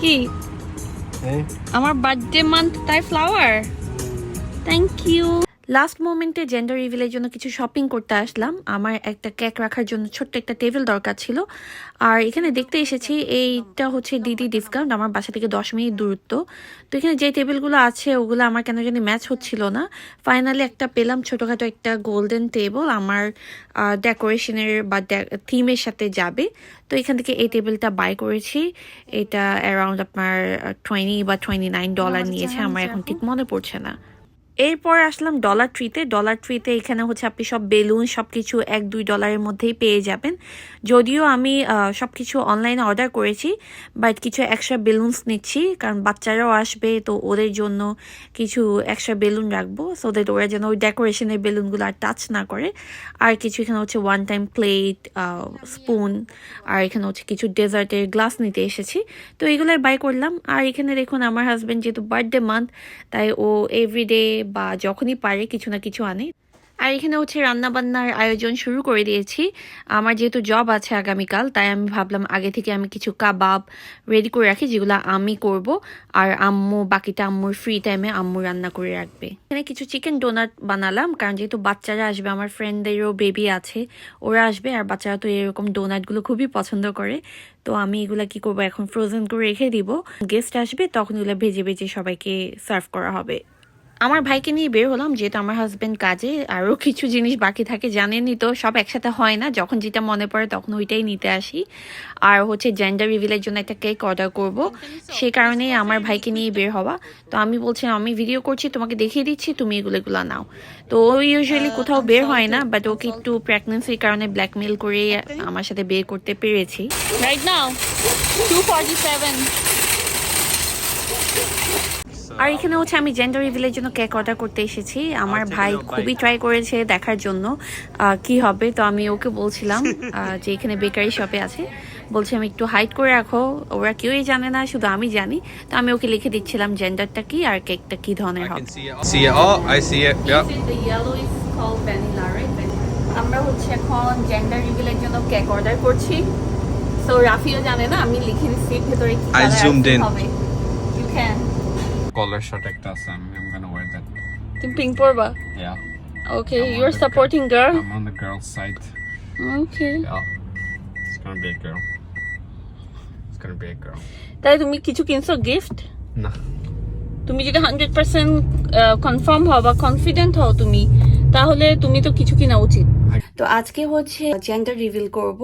কি? Eh? আমার birthday month তাই ফ্লাওয়ার থ্যাংক ইউ লাস্ট মোমেন্টে জেন্ডার রিভিলের জন্য কিছু শপিং করতে আসলাম। আমার একটা কেক রাখার জন্য ছোট্ট একটা টেবিল দরকার ছিল। আর এখানে দেখতে এসেছি এইটা হচ্ছে দিদি ডিসকাউন্ট আমার বাসা থেকে দশ মিনিট দূরত্ব। তো এখানে যে টেবিলগুলো আছে ওগুলো আমার কেন জানি ম্যাচ হচ্ছিল না। ফাইনালি একটা পেলাম ছোটোখাটো একটা গোল্ডেন টেবিল আমার ডেকোরেশনের বা থিমের সাথে যাবে। তো এখান থেকে এই টেবিলটা বাই করেছি। এটা অ্যারাউন্ড আপনার টোয়েন্টি বা টোয়েন্টি নাইন ডলার নিয়েছে আমার এখন ঠিক মনে পড়ছে না। এরপর আসলাম ডলার ট্রিতে ডলার ট্রিতে এখানে হচ্ছে আপনি সব বেলুন সব কিছু এক দুই ডলারের মধ্যেই পেয়ে যাবেন। যদিও আমি সব কিছু অনলাইনে অর্ডার করেছি বাট কিছু এক্সট্রা বেলুনস নিচ্ছি, কারণ বাচ্চারাও আসবে, তো ওদের জন্য কিছু এক্সট্রা বেলুন রাখব সো দ্যাট ওরা যেন ওই ডেকোরেশনের বেলুনগুলো আর টাচ না করে। আর কিছু এখানে হচ্ছে ওয়ান টাইম প্লেট স্পুন আর এখানে হচ্ছে কিছু ডেজার্টের গ্লাস নিতে এসেছি। তো এগুলোই বাই করলাম। আর এখানে দেখুন, আমার হাজব্যান্ড যেহেতু বার্থডে মান্থ তাই ও এভরিডে বা যখনই পারে কিছু না কিছু আনে। আর এখানে হচ্ছে রান্না বান্নার আয়োজন শুরু করে দিয়েছি। আমার যেহেতু জব আছে আগামীকাল, তাই আমি ভাবলাম আগে থেকে আমি কিছু কাবাব রেডি করে রাখি, যেগুলো আমি করব। আর আম্মু, বাকিটা আম্মুর ফ্রি টাইমে আম্মু রান্না করে রাখবে। এখানে কিছু চিকেন ডোনাট বানালাম, কারণ যেহেতু বাচ্চারা আসবে, আমার ফ্রেন্ডদেরও বেবি আছে, ওরা আসবে। আর বাচ্চারা তো এরকম ডোনাটগুলো খুবই পছন্দ করে। তো আমি এগুলো কি করব, এখন ফ্রোজেন করে রেখে দিব। গেস্ট আসবে, তখন এগুলো ভেজে ভেজে সবাইকে সার্ভ করা হবে। আমার ভাইকে নিয়ে বের হলাম যেহেতু আমার হাজবেন্ড কাজে আরও কিছু জিনিস বাকি থাকে জানেনই তো সব একসাথে হয় না। যখন যেটা মনে পড়ে তখন ওইটাই নিতে আসি। আর হচ্ছে জেন্ডার রিভিলের জন্য একটা কেক অর্ডার করব। সে কারণে আমার ভাইকে নিয়ে বের হওয়া। তো আমি বলছিলাম আমি ভিডিও করছি তোমাকে দেখিয়ে দিচ্ছি তুমি এগুলো এগুলো নাও। তো ও ইউজুয়ালি কোথাও বের হয় না বাট ওকে একটু প্রেগনেন্সির কারণে ব্ল্যাকমেল করে আমার সাথে বের করতে পেরেছি। Right now two forty seven আর এখানে হচ্ছে আমি জেন্ডার রিভিলের জন্য কেক অর্ডার করতে এসেছি। আমার ভাই খুবই ট্রাই করেছে দেখার জন্য কি হবে তো আমি ওকে বলছিলাম যে এখানে বেকারি শপে আছে। বলছি আমি একটু হাইট করে রাখো ওরা কেউই জানে না শুধু আমি জানি। তো আমি ওকে লিখে দিচ্ছিলাম জেন্ডারটা কি আর কেকটা কি ধরনের হবে. Yep. আমরা হচ্ছে এখন জেন্ডার রিভিলের জন্য কেক অর্ডার করছি। সো রাফিও জানে না আমি লিখে দিচ্ছি ভেতরে কি হবে। You can Collar shirt like that, Sam. I'm gonna wear that. তুমি পিঙ্ক পরবা Yeah. Okay I'm you are on the supporting girl I'm on the girl's side. Okay Yeah. It's gonna be a girl. It's gonna be a girl. তাই তুমি কিছু কিনছো gift Nah. তুমি যদি hundred percent confirm হও বা confident হও তুমি তাহলে তুমি তো কিছু কিনা উচিত তো আজকে হচ্ছে জেন্ডার রিভিল করব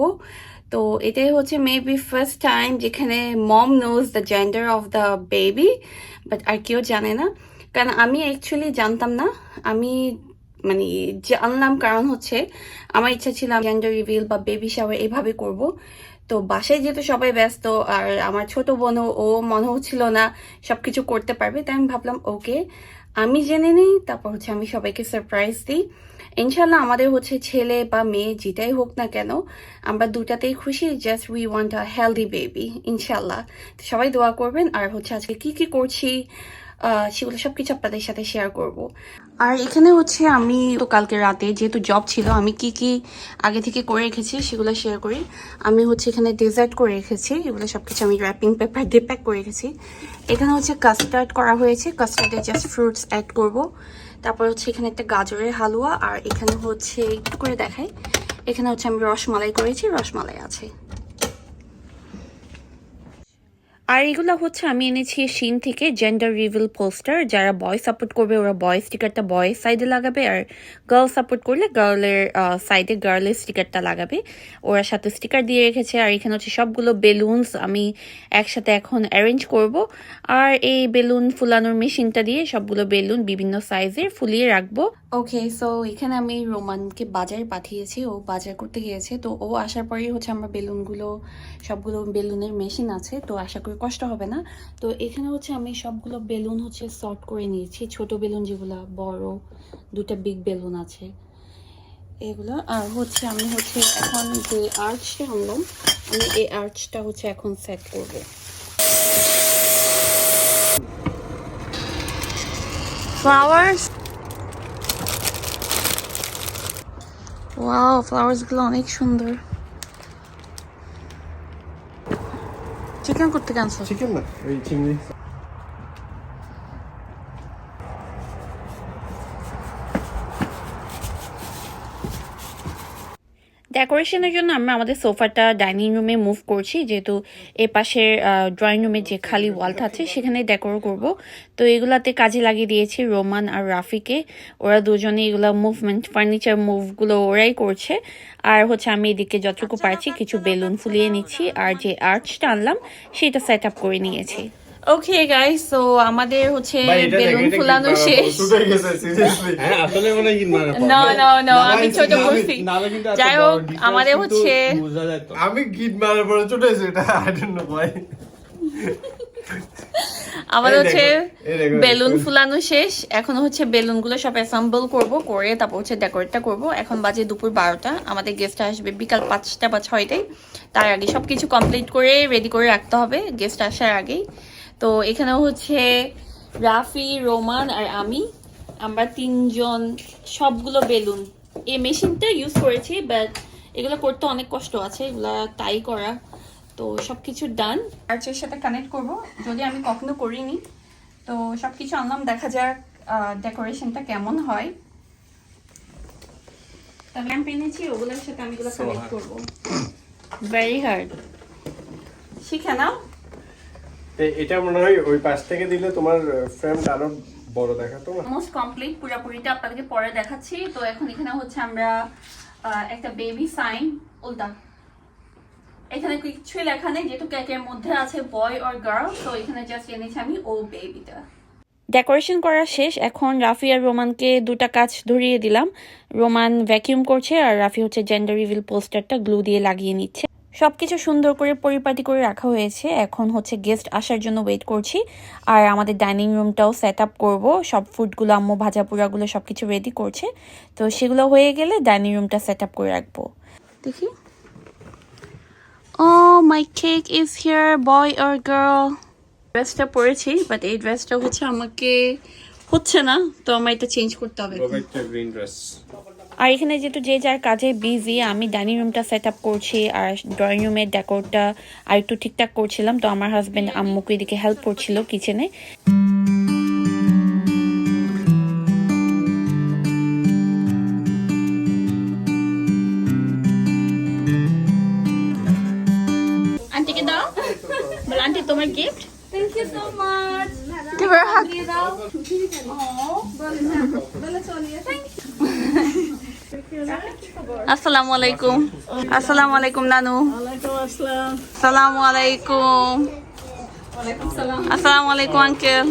তো এটাই হচ্ছে মেবি ফার্স্ট টাইম যেখানে mom knows the gender of the baby but আর কেউ জানে না। কারণ আমি অ্যাকচুয়ালি জানতাম না। আমি মানে জানলাম কারণ হচ্ছে, আমার ইচ্ছা ছিল জেন্ডার রিভিল বা বেবি শাওয়ার এভাবে করব। তো বাসায় যেহেতু সবাই ব্যস্ত, আর আমার ছোট বোন ও মনে হচ্ছিল না সব কিছু করতে পারবে, তাই আমি ভাবলাম ওকে আমি জেনে নিই, তারপর হচ্ছে আমি সবাইকে সারপ্রাইজ দিই। ইনশাল্লাহ আমাদের হচ্ছে ছেলে বা মেয়ে যেটাই হোক না কেন, আমরা দুটাতেই খুশি just we want a healthy baby ইনশাল্লাহ সবাই দোয়া করবেন, আর হচ্ছে আজকে কি কি করছি সেগুলো সবকিছু আপনাদের সাথে শেয়ার করব। আর এখানে হচ্ছে আমি তো কালকে রাতে যেহেতু জব ছিল, আমি কি কি আগে থেকে করে রেখেছি সেগুলো শেয়ার করি। আমি হচ্ছে এখানে ডেজার্ট করে রেখেছি, এগুলো সব কিছু আমি র্যাপিং পেপার দিয়ে প্যাক করে রেখেছি। এখানে হচ্ছে কাস্টার্ড করা হয়েছে কাস্টার্ডে জাস্ট ফ্রুটস অ্যাড করব। তারপর হচ্ছে এখানে একটা গাজরের হালুয়া, আর এখানে হচ্ছে একটু করে দেখাই। এখানে হচ্ছে আমি রসমালাই করেছি, রসমালাই আছে। আর এগুলো হচ্ছে আমি এনেছি শিন থেকে জেন্ডার রিভিল পোস্টার যারা বয় সাপোর্ট করবে, ওরা বয় স্টিকারটা বয় সাইডে লাগাবে আর গার্ল সাপোর্ট করলে গার্লের সাইডে গার্লের স্টিকারটা লাগাবে। ওরা সাথে স্টিকার দিয়ে রেখেছে আর এখানে হচ্ছে সবগুলো বেলুনস আমি একসাথে এখন অ্যারেঞ্জ করব। আর এই বেলুন ফুলানোর মেশিনটা দিয়ে সবগুলো বেলুন বিভিন্ন সাইজের ফুলিয়ে রাখব। ওকে সো এখানে আমি রোমানকে বাজারে পাঠিয়েছি, ও বাজার করতে গিয়েছে। তো ও আসার পরেই হচ্ছে আমরা বেলুনগুলো সবগুলো বেলুনের মেশিন আছে। তো আশা করি কষ্ট হবে না। তো এখানে হচ্ছে আমি সবগুলো বেলুন হচ্ছে সর্ট করে নিয়েছি। ছোট বেলুন যেগুলো বড় দুটা বিগ বেলুন আছে। এগুলো, আর হচ্ছে আমি হচ্ছে এখন যে আর্চটা আনলাম, আমি এই আর্চটা হচ্ছে এখন সেট করব। ফ্লাওয়ার্স ওয়াও ফ্লাওয়ার্সগুলো অনেক সুন্দর। চিকেন করতে আনছো চিকেন না ওই চিংড়ি ডেকোরেশনের জন্য আমরা আমাদের সোফাটা ডাইনিং রুমে মুভ করছি। যেহেতু এ পাশের ড্রয়িং রুমে যে খালি ওয়ালটা আছে, সেখানে ডেকোর করব। তো এগুলাতে কাজে লাগিয়ে দিয়েছি রোমান আর রাফিকে। ওরা দুজনে এগুলো মুভমেন্ট ফার্নিচার মুভগুলো ওরাই করছে। আর হচ্ছে আমি এদিকে যতটুকু পারছি কিছু বেলুন ফুলিয়ে নিচ্ছি। আর যে আর্চটা আনলাম, সেটা সেট আপ করে নিয়েছি। ওকে গাইস সো আমাদের হচ্ছে বেলুন ফুলানো শেষ। হ্যাঁ মনে হয় No, no, no, আমি ছোট করছি যাই হোক আমাদের হচ্ছে আমি গিট মারার পরে চলে এসে এটা আই ডোন্ট নো ভাই আমাদের হচ্ছে বেলুন। ফুলানো শেষ। এখন হচ্ছে বেলুনগুলো সব অ্যাসেম্বল করব করে তারপর হচ্ছে ডেকোরেটটা করব। এখন বাজে দুপুর বারোটা। আমাদের গেস্ট আসবে বিকাল পাঁচটা বা ছয়টায়। তার আগে সবকিছু কমপ্লিট করে রেডি করে রাখতে হবে। গেস্ট আসার আগেই। তো এখানে হচ্ছে রাফি রোমান আর আমি। আমরা তিনজন সবগুলো বেলুন। এই মেশিনটা ইউজ করেছি বাট এগুলো করতে অনেক কষ্ট আছে। এগুলা তাই করা। তো সবকিছু ডান আর্চের সাথে কানেক্ট করব যদি আমি কখনো করিনি তো সব সবকিছু আনলাম দেখা যাক ডেকোরেশনটা কেমন হয়। ল্যাম্প এনেছি ওগুলোর সাথে আমি এগুলো কানেক্ট করব। ভেরি হার্ড শিখে নাও। এটা মনে হয় ওই পাশ থেকে দিলে তোমার ফ্রেমটা আরও বড় দেখাতো না অলমোস্ট কমপ্লিট পুরোপুরিটা আপনাদেরকে পরে দেখাচ্ছি। তো এখন এখানে হচ্ছে আমরা একটা বেবি সাইন উল্টা। এখানে কিছুই লেখা নেই যেহেতু কেকের মধ্যে আছে বয় অর গার্ল তো এখানে জাস্ট এনেছি আমি ও বেবিটা ডেকোরেশন করা শেষ এখন রাফি আর রোমানকে দুটা কাজ ধরিয়ে দিলাম। রোমান ভ্যাকিউম করছে আর রাফি হচ্ছে জেন্ডার রিভিল পোস্টারটা গ্লু দিয়ে লাগিয়ে নিচ্ছে। সবকিছু সুন্দর করে পরিপাটি করে রাখা হয়েছে। এখন হচ্ছে গেস্ট আসার জন্য ওয়েট করছি। আর আমাদের ডাইনিং রুমটাও সেট আপ করব। সব ফুডগুলো আম্মু ভাজা পোড়াগুলো সব কিছু রেডি করছে। তো সেগুলো হয়ে গেলে ডাইনিং রুমটা সেট আপ করে রাখব। দেখি। ও my cake is here boy or girl ড্রেসটা পরেছি বাট এই ড্রেসটা হচ্ছে আমাকে হচ্ছে না, তো আমার এটা চেঞ্জ করতে হবে একটা গ্রিন ড্রেস আর এখানে যেহেতু যে যার কাজে বিজি আমি ডাইনিং রুমটা সেট আপ করছি আর ড্রয়িং রুমের ডেকোরটা আর একটু ঠিকঠাক করছিলাম তো আমার হাজব্যান্ড আম্মুকে এদিকে হেল্প করছিল কিচেনে আন্টিকে দাও বল আন্টি তোমার gift. Give her a hug. আসসালামু আলাইকুম। আসসালামু আলাইকুম, নানু। আসসালামু আলাইকুম। আসসালামু আলাইকুম, আঙ্কেল।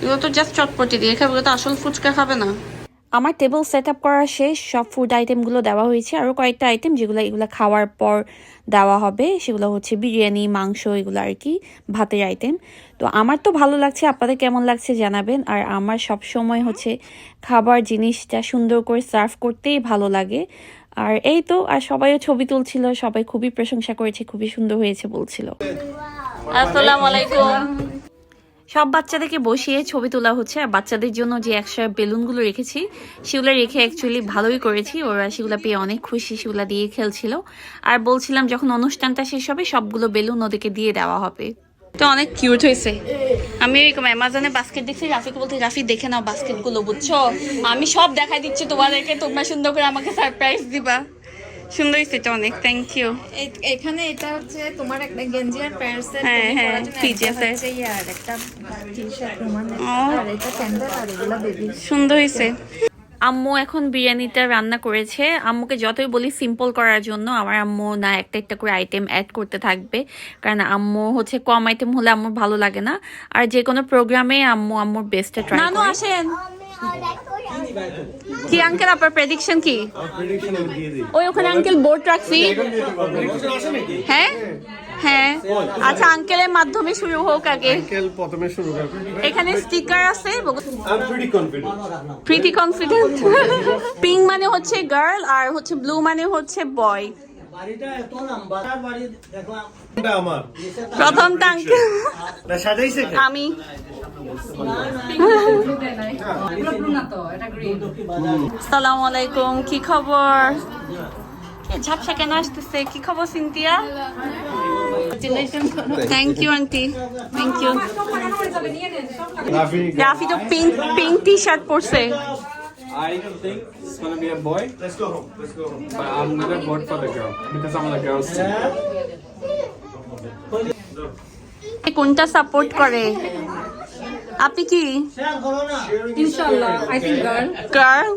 এগুলো তো জাস্ট চটপটি দিয়ে খাবে তো আসল ফুচকা খাবে না। আমার টেবিল সেট আপ করা শেষ, সব ফুড আইটেমগুলো দেওয়া হয়েছে। আরও কয়েকটা আইটেম যেগুলো, এগুলো খাওয়ার পর দেওয়া হবে, সেগুলো হচ্ছে বিরিয়ানি, মাংস, এগুলো আর কি, ভাতের আইটেম তো আমার তো ভালো লাগছে, আপনাদের কেমন লাগছে জানাবেন। আর আমার সব সময় হচ্ছে খাবার জিনিসটা সুন্দর করে সার্ভ করতেই ভালো লাগে। আর এই তো, আর সবাইও ছবি তুলছিল, সবাই খুবই প্রশংসা করেছে, খুবই সুন্দর হয়েছে বলছিল। আসসালামু আলাইকুম। সব বাচ্চাদেরকে বসিয়ে ছবি তোলা হচ্ছে, আর বাচ্চাদের জন্য যে একশো বেলুনগুলো রেখেছি, সেগুলো রেখে অ্যাকচুয়ালি ভালোই করেছি। ওরা সেগুলো পেয়ে অনেক খুশি, সেগুলো দিয়ে খেলছিল। আর বলছিলাম যখন অনুষ্ঠানটা শেষ হবে, সবগুলো বেলুন ওদেরকে দিয়ে দেওয়া হবে। তো অনেক কিউট হয়েছে। আমি এরকম অ্যামাজনে বাস্কেট দেখছি রাফিকে বলতে রাফি দেখে নাও বাস্কেটগুলো বুঝছ? আমি সব দেখাই দিচ্ছি তোমাদেরকে, তোমরা সুন্দর করে আমাকে সারপ্রাইজ দিবা। সুন্দর হয়েছে অনেক থ্যাংক ইউ এখানে এটা হচ্ছে তোমার একটা গেঞ্জি আর প্যান্টস এর হ্যাঁ, হ্যাঁ, একটা হচ্ছে ইয়ে আর একটা টি-শার্ট ও। আর এটা স্যান্ডেল আর এগুলো বেবি সুন্দর হয়েছে। আম্মু এখন বিরিয়ানিটা রান্না করেছে। আম্মুকে যতই বলি সিম্পল করার জন্য আমার আম্মু না একটা একটা করে আইটেম অ্যাড করতে থাকবে। কারণ আম্মু হচ্ছে কম আইটেম হলে আম্মুর ভালো লাগে না। আর যে কোনো প্রোগ্রামে আম্মু আম্মুর বেস্টটা ট্রাই নানু আসেন। কি আঙ্কেল আপনার প্রেডিকশন কি? ওই ওখানে আঙ্কেল বোর্ড রাখছি। হ্যাঁ? হ্যাঁ। আচ্ছা আঙ্কেলের মাধ্যমে শুরু হোক আগে। আঙ্কেল প্রথমে শুরু করবে এখানে স্টিকার আছে pretty confident pretty confident pink মানে হচ্ছে গার্ল আর হচ্ছে ব্লু মানে হচ্ছে বয় বাড়িটা এত নাম্বার বাড়ি দেখলাম। এটা আমার। প্রথম টাঙ্কে না সাজাইছে কে? আমি। আসসালামু আলাইকুম কি খবর? ঝাপসা কেন আসতেছে? কি খবর Cynthia thank you aunty thank you Rafi. Rafi তো পিঙ্ক পিঙ্ক টি শার্ট পরছে। I think it's gonna be a boy. Let's go home. Let's go home. But I'm gonna vote for the girl because I'm girls team. কোনটা support করে আপনি কি ইনশাআল্লাহ I think girl girl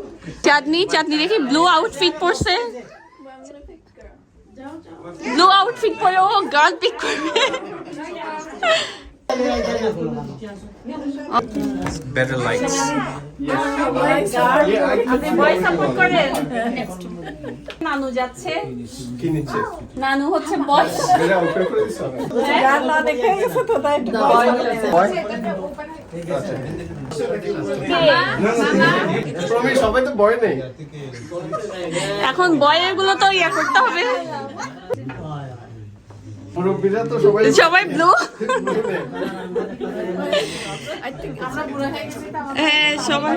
Chandni Chandni দেখি blue outfit পরছে blue outfit পরে ও girl pick করবে Better lights. আপনি বয় সাপোর্ট করেন নানু যাচ্ছে। কি নিচ্ছে? নানু হচ্ছে বয় এটা ওকে করে দিছ প্রমি সবাই তো বয় নেই। এখন বয়েরগুলো তো ইয়া করতে হবে। মুরব্বীরা তো সবাই সবাই ব্লু হ্যাঁ সবাই।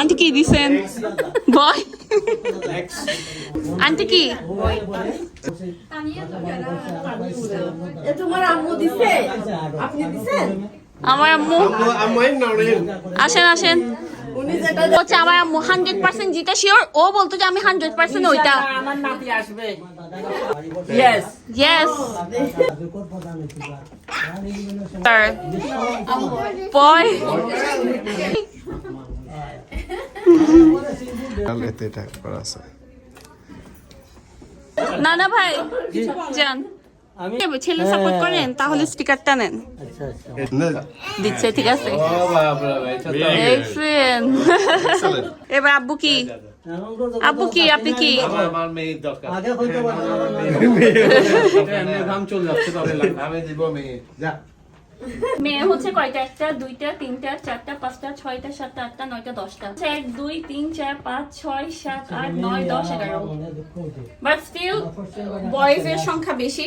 আন্টি কি দিছেন? বয়? আন্টি কি? তোমার আম্মু দিছে? আপনি দিছেন? আমার আম্মু। আসেন আসেন। উনি যেটা হচ্ছে আমার আম্মু হান্ড্রেড পার্সেন্ট জিতে শিওর ও বলতো যে আমি হান্ড্রেড পার্সেন্ট ওইটা। আমার নাতি আসবে। ইয়েস ইয়েস বয় এতে এটা করা আছে না না ভাই যান। ছেলে সাপোর্ট করেন তাহলে স্টিকারটা নেন। দিচ্ছে ঠিক আছে। এবার আব্বু কি? আব্বু কি? আপনি কি? আমার মেয়ের দরকার। আগে হইতে পারে এমনি ঘাম চলে যাচ্ছে তবে আমি দিব মেয়ে। হচ্ছে কয়টা? একটা দুইটা তিনটা চারটা পাঁচটা ছয়টা সাতটা আটটা নয়টা দশটা। আচ্ছা, এক দুই তিন চার পাঁচ ছয় সাত আট নয় দশ এগারো। বাট স্টিল বয়েজ এর সংখ্যা বেশি।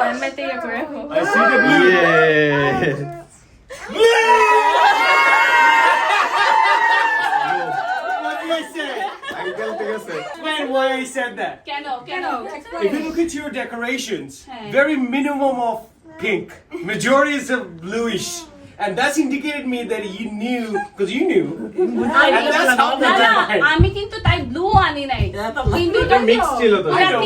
Ready Go. Boy Go, go. I see the blue. I see the blue. What did I say? Uncle ঠিক আছে Explain why I said that. কেন কেন If you look at your decorations, very minimum of pink. Majority is of bluish. And that's indicated me that you knew, because you knew. And that's how না they না did আমি কিন্তু তাই blue আনি নাই কিন্তু এটা mix ছিল তো। I know,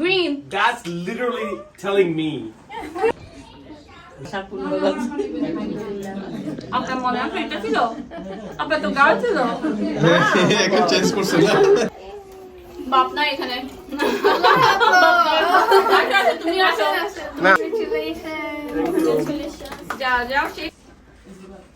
green That's literally telling me. আপনার মনে আছে এটা ছিল? আপনার তো গার্ল ছিল? এখন চেঞ্জ করছে না। বাপ না এখানে। আচ্ছা, আচ্ছা, তুমি আসো। না। যা যাও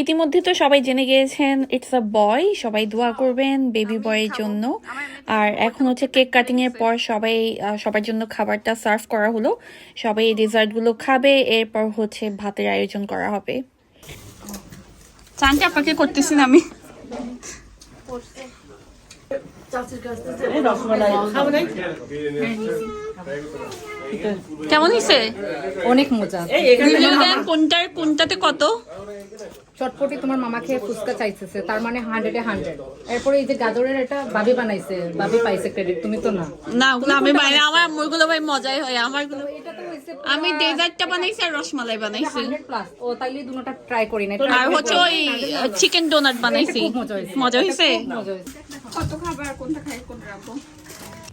ইতিমধ্যে তো সবাই জেনে গিয়েছেন ইটস আ বয় সবাই দোয়া করবেন বেবি বয়ের জন্য। আর এখন হচ্ছে কেক কাটিং এর পর সবাই সবার জন্য খাবারটা সার্ভ করা হলো। সবাই এই ডেজার্টগুলো খাবে এরপর হচ্ছে ভাতের আয়োজন করা হবে। চানটা আপনাকে করতেছি না আমি। কেমন হয়েছে অনেক মজা। কোনটার কোনটাতে কত? চটপটি তোমার মামা খেয়ে ফুচকা চাইতেছে তার মানে হান্ড্রেডে হান্ড্রেড এরপরে এই যে গাজরের এটা বাবি বানাইছে বাবি পাইছে ক্রেডিট তুমি তো না। না আমি বাইরে আমার আম্মুরগুলো ভাই মজাই হয় আমারগুলো এটা তো হইছে আমি ডেজার্টটা বানাইছি আর রসমালাই বানাইছি। ও তাইলে দুটোটা ট্রাই করি না আর হচ্ছে ওই চিকেন ডোনাট বানাইছি। মজা হয়েছে। মজা হয়েছে মজা হয়েছে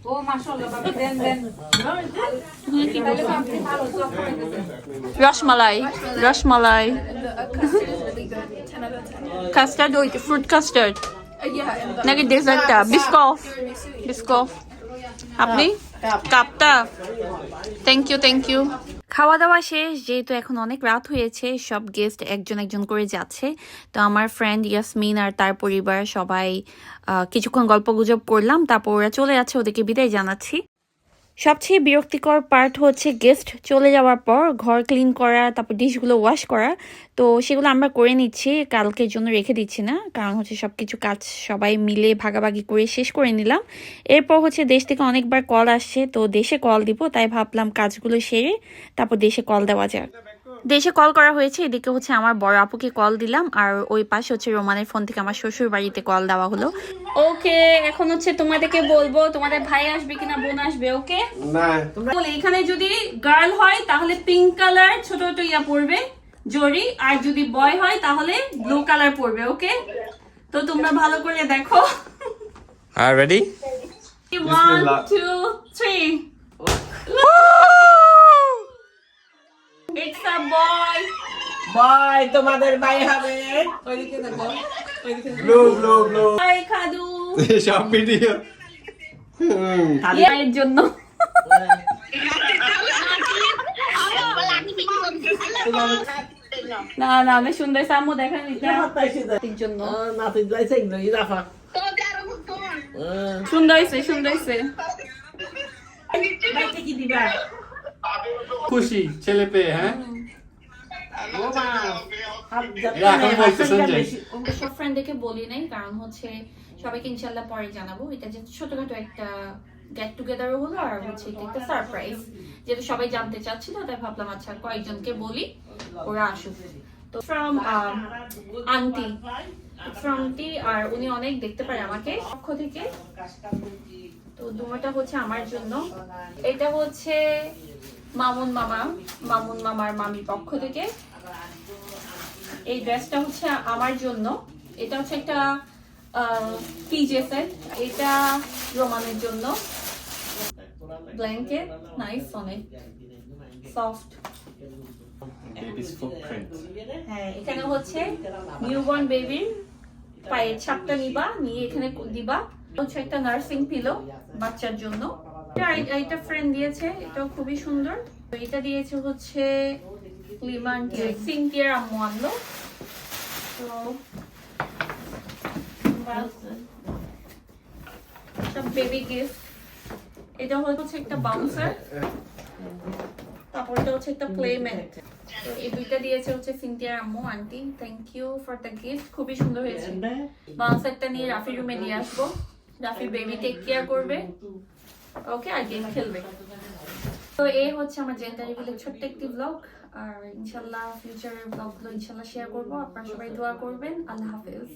ও মাশাআল্লাহ বাবা দেন দেন তাহলে তো আপনি ভালো জব করেছেন রসমালাই রসমালাই কাস্টার্ড ওই ফ্রুট কাস্টার্ড নাকি ডেজার্টটা বিস্কফ বিস্কফ আপনি কাপটা থ্যাংক ইউ থ্যাংক ইউ খাওয়া দাওয়া শেষ, যেহেতু এখন অনেক রাত হয়েছে, সব গেস্ট একজন একজন করে যাচ্ছে। তো আমার ফ্রেন্ড ইয়াসমিন আর তার পরিবার সবাই কিছুক্ষণ গল্প গুজব করলাম, তারপর ওরা চলে যাচ্ছে, ওদেরকে বিদায় জানাচ্ছি। সবচেয়ে বিরক্তিকর পার্ট হচ্ছে গেস্ট চলে যাওয়ার পর, ঘর ক্লিন করা, তারপর ডিশগুলো ওয়াশ করা। তো সেগুলো আমরা করে নিচ্ছি, কালকের জন্য রেখে দিচ্ছি না, কারণ হচ্ছে সব কিছু কাজ সবাই মিলে ভাগাভাগি করে শেষ করে নিলাম। এরপর হচ্ছে দেশ থেকে অনেকবার কল আসছে, তো দেশে কল দিব, তাই ভাবলাম কাজগুলো সেরে তারপর দেশে কল দেওয়া যাক। দেশে কল করা হয়েছে এদিকে হচ্ছে আমার বড় আপুকে কল দিলাম আর ওই পাশে হচ্ছে রোমানের ফোন থেকে আমার শ্বশুর বাড়িতে কল দেওয়া হলো। ওকে এখন হচ্ছে তোমাদেরকে বলব তোমাদের ভাই আসবে কিনা বোন আসবে ওকে? না। বলে এখানে যদি গার্ল হয় তাহলে পিঙ্ক কালার ছোট ছোট ইয়া পড়বে জরি আর যদি বয় হয় তাহলে ব্লু কালার পড়বে ওকে? তো তোমরা ভালো করে দেখো। you ready? One two three it's a boy boy তোমাদের ভাই হবে। ওইদিকে দেখো ওইদিকে। Blue blue blue by খাদু। সব ভিডিও। এর জন্য। না না আমি সুন্দর সামু দেখা নিতে পাইছি তো। জন্য। আহ, নাতি যাইছে এগুলো, রাফা। সুন্দর হয়েছে সুন্দর হয়েছে। কি দিবা? খুশি ছেলে পেয়ে হ্যাঁ? ও মা, হাত যাচ্ছে এরা এখন না, বলছে, হাতটা শুনছেন? বেশি। সব ফ্রেন্ডদেরকে বলি নাই কারণ হচ্ছে সবাইকে ইনশাল্লাহ পরে জানাব। এটা যে ছোটখাটো একটা গেট টুগেদারও হলো আর হচ্ছে একটা সারপ্রাইজ যেহেতু সবাই জানতে চাচ্ছিল তাই ভাবলাম আচ্ছা কয়েকজনকে বলি ওরা আসুক। তো ফ্রম আন্টি ফ্রম আন্টি আর উনি অনেক দেখতে পারে আমাকে পক্ষ থেকে। তো দুটোটা হচ্ছে আমার জন্য। এটা হচ্ছে মামুন মামা মামুন মামার মামির পক্ষ থেকে। এই ড্রেসটা হচ্ছে আমার জন্য। এটা হচ্ছে একটা পিজে সেট এটা রোমানের জন্য। ব্ল্যাঙ্কেট নাইস অনেক সফট হ্যাঁ এখানে হচ্ছে নিউবর্ন বেবির পায়ের ছাপটা নিবা নিয়ে এখানে দিবা। হচ্ছে একটা নার্সিং পিলো বাচ্চার জন্য। এটা- ফ্রেন্ড দিয়েছে এটাও খুবই সুন্দর। এটা দিয়েছে হচ্ছে লিমান আম্মু আনলো। তো সব বেবি গিফট এটা হচ্ছে একটা বাউন্সার তারপর এটা হচ্ছে একটা প্লে ম্যাট তো এই দুইটা দিয়েছে হচ্ছে সিনথিয়ার আম্মু aunty thank you for the gift খুবই সুন্দর হয়েছে। বাউন্সারটা নিয়ে রাফি রুমে নিয়ে আসব। রাফি বেবি টেক কেয়ার করবে। ওকে, আর গেম খেলবে। তো এই হচ্ছে আমার জেন্ডার রিভিলের ছোট্ট একটি ব্লগ আর ইনশাল্লাহ ফিউচারের ব্লগগুলো ইনশাল্লাহ শেয়ার করব। আপনারা সবাই দোয়া করবেন। আল্লাহ হাফেজ।